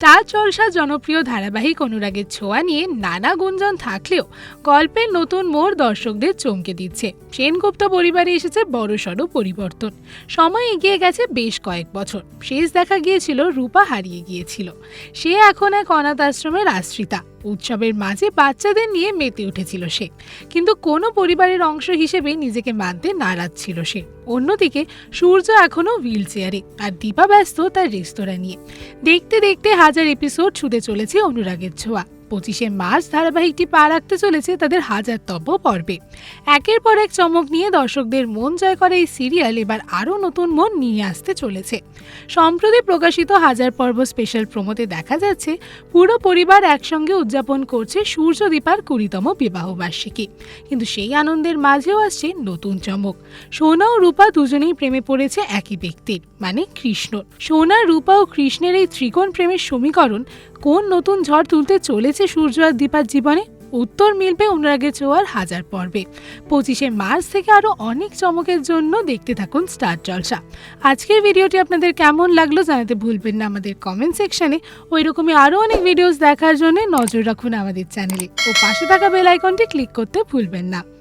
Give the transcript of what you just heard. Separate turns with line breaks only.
Star চলসা জনপ্রিয় ধারাবাহিক অনুরাগের ছোঁয়া নিয়ে নানা গুঞ্জন থাকলেও গল্পের নতুন মোড় দর্শকদের চমকে দিচ্ছে। সেনগুপ্ত পরিবারে এসেছে বড়সড় পরিবর্তন। সময় এগিয়ে গেছে বেশ কয়েক বছর। শেষ দেখা গিয়েছিল, রূপা হারিয়ে গিয়েছিল। সে এখন এক অনাথ আশ্রমের আশ্রিতা। উৎসবের মাঝে বাচ্চাদের নিয়ে মেতে উঠেছিল সে। কিন্তু কোনো পরিবারের অংশ হিসেবে নিজেকে মানতে নারাজ ছিল সে। অন্যদিকে সূর্য এখনও হুইল চেয়ারে আর দীপা ব্যস্ত তার রেস্তোরাঁ নিয়ে। দেখতে দেখতে হাজার এপিসোড ছুটে চলেছে অনুরাগের ছোঁয়া। পঁচিশে মার্চ ধারাবাহিকটি পা রাখতে চলেছে তাদের হাজার তব্য পর্বে। একের পর এক চমক নিয়ে দর্শকদের মন জয় করে এই সিরিয়াল, এবার আরও নতুন মন নিয়ে আসতে চলেছে। সম্প্রতি প্রকাশিত হাজার পর্ব স্পেশাল প্রমোতে দেখা যাচ্ছে, পুরো পরিবার একসঙ্গে উদযাপন করছে সূর্য দীপার কুড়িতম বিবাহবার্ষিকী। কিন্তু সেই আনন্দের মাঝেও আসছে নতুন চমক। সোনা ও রূপা দুজনেই প্রেমে পড়েছে একই ব্যক্তির মানে কৃষ্ণ সোনা, রূপা ও কৃষ্ণের এই ত্রিকোণ প্রেমের সমীকরণ কোন নতুন ঝড় তুলতে চলেছে সূর্য আর দীপার জীবনে উত্তর মিলবে অনুরাগের ছোয়ার হাজার পর্বে। পঁচিশে মার্চ থেকে আরও অনেক চমকের জন্য দেখতে থাকুন স্টার জলসা। আজকের ভিডিওটি আপনাদের কেমন লাগল জানাতে ভুলবেন না আমাদের কমেন্ট সেকশানে ওই রকমই আরও অনেক ভিডিওস দেখার জন্য নজর রাখুন আমাদের চ্যানেলে ও পাশে থাকা বেল আইকনটি ক্লিক করতে ভুলবেন না।